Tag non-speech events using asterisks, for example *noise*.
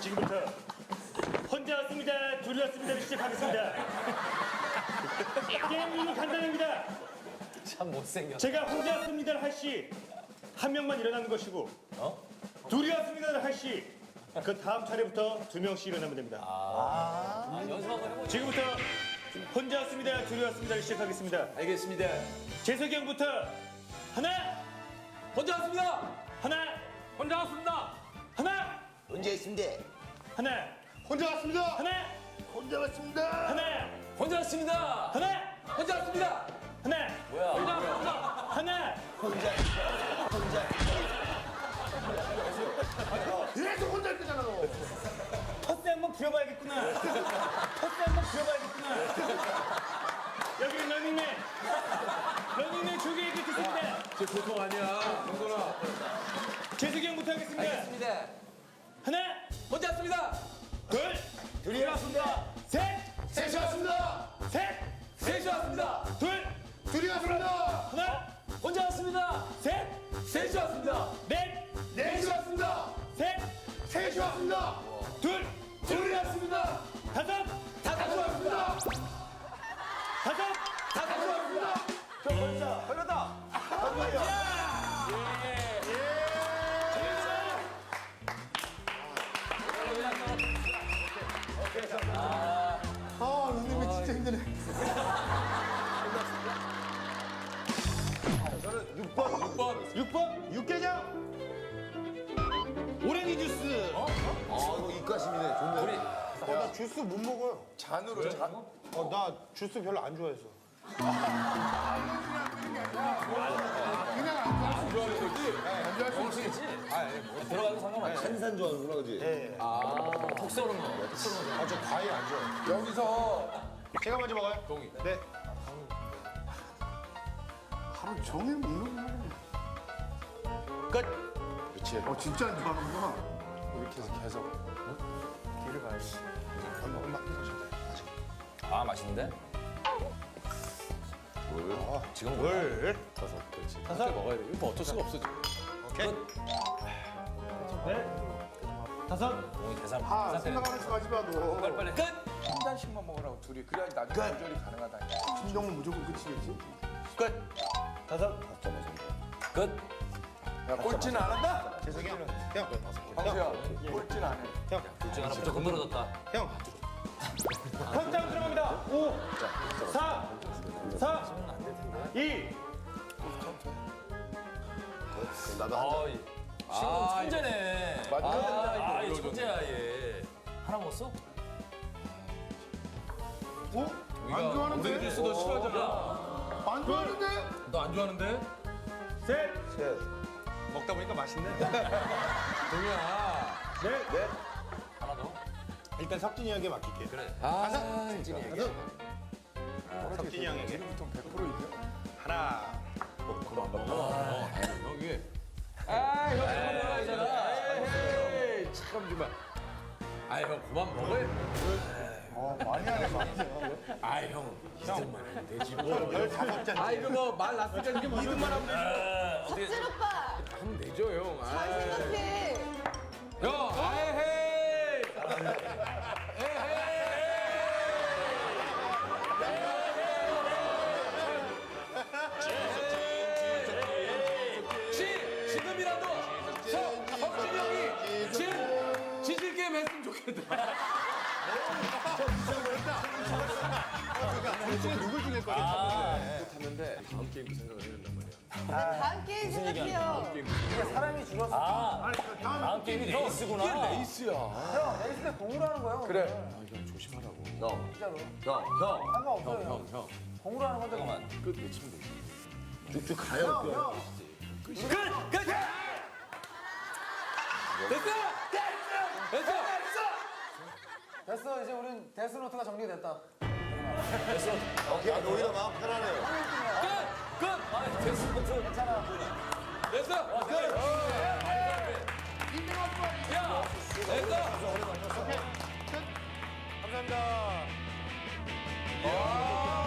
지금부터 혼자 왔습니다, 둘이 왔습니다를 시작하겠습니다. 게임 룰은 간단합니다. 참 못생겼. 제가 혼자 왔습니다를 할 시 한 명만 일어나는 것이고 둘이 왔습니다를 할 시 그 다음 차례부터 두 명씩 일어나면 됩니다. 아, 연습 한번 해보자. 지금부터 혼자 왔습니다, 둘이 왔습니다를 시작하겠습니다. 알겠습니다. 재석이 형부터 하나, 혼자 왔습니다. 하나, 혼자 왔습니다. 언제 있습니다. 하나, 혼자 왔습니다. 하나, 혼자 왔습니다. 하나, 혼자 왔습니다. 하나, 혼자 왔습니다. 하나, 뭐야? 혼자 왔습니다. 하나. 혼자 혼자. 이래서 혼자 있잖아 너. 텃세 한번 부려봐야겠구나. 텃세 한번 부려봐야겠구나. 여기 러닝맨. 러닝맨 조개 얘기 듣습니다. 쟤 보통 아니야, 정건아. 재석이 형부터 하겠습니다. 알겠습니다. 하나, 혼자 왔습니다. 둘, 둘이 왔습니다. 셋, 셋이 왔습니다. 셋, 셋이 왔습니다. 둘, 둘이 왔습니다. 하나, 혼자 왔습니다. 셋, 셋이 왔습니다. 넷, 넷이 왔습니다. 셋, 셋이 왔습니다. 둘, 둘이 왔습니다. 다섯, 다섯 왔습니다. 다섯 힘드네. 저는 6번. 6번. 6번 육개장. 오렌지 주스. 아 이거 입가심이네. 좋네. 우리 어, 나 주스 못 먹어요. 잔으로 잔. 어, 나 주스 별로 안 좋아해서. 정수겠지? 들어가도 상관없지. 탄산 좋아하는구나 그지? 톡 쏘는 거. 톡 쏘는 거. 아, 저 과일 안 좋아해요. 여기서 제가 먼저 먹어요. 동의. 네. 하루 종일 먹는구나. 끝. 그렇지. 어 진짜 안 좋아하는구나. 이렇게 해서 계속. 길을 가야지. 엄마, 엄마, 돼. 아 맛있는데? 지금 뭐야? 물. 다섯 먹어야 돼. 이거 어쩔 수가 없어, 지금. 오케이. 네. 다섯. 동의 계산. 아 때려. 생각하는 척 하지 마 너. 빨리 빨리. 끝. 한 잔씩만 먹으라고 둘이 그래야 나중에 조절이 가능하다. 심정은 무조건 끝이겠지. 끝. 다섯. 끝. 야 꼴찌는 안 한다? 재석이 형. 형. 황수야 꼴찌는 안 해. 형. 둘중 하나 무조건 떨어졌다. 형. 현장 들어갑니다. 5, 4, 4, 2, 나도 한 아, 이- 신동 천재네. 맞아. 아, 아, 이 천재야 얘. 하나 먹었어? 어? 안 좋아하는데? 주스 너 싫어하잖아. 안 좋아하는데? 너 안 좋아하는데? 셋, 먹다 보니까 맛있네. *laughs* 동이야. 넷, 하나 더. 일단 석진이 형에게 맡길게요. 그래. 아, 석진이 형에게. 보통 100% 이겨. 하나. 여기. 아, 형 뭐라 했잖아. 에이, 참, 정말. 아, 형, 그만 먹어. 어 많이 하네 많이 해. 아, 형. 이름만 하면 되지. 뭐. 별 다섯 잔. 아, 이거 뭐, 말 났으니까 이게 뭐 이름만 하면 되지. 아, 어떻게 진 오빠 하면 되죠, 형. 아, 잘 생각해. 형, 아이, 중에 누굴 죽일 거야? 못하는데 다음 게임도 생각을 해야 된단 말이야. 다음 게임 생각해요. 아, 다음 게임이 레이스구나. 이게 레이스야. 그래. 형. 형. 형. 형, 형. 잠깐만. 끝 외치면 되지. 쭉쭉 가요. 끝! 끝! 됐어! 됐어! 됐어 이제 우린 데스노트가 정리됐다. 오케이. 아, 오히려 마음 편하네요. 끝! 끝! 아, 됐어. 됐어. 괜찮아. 됐어! 끝! 야! 됐어! 감사합니다. 야!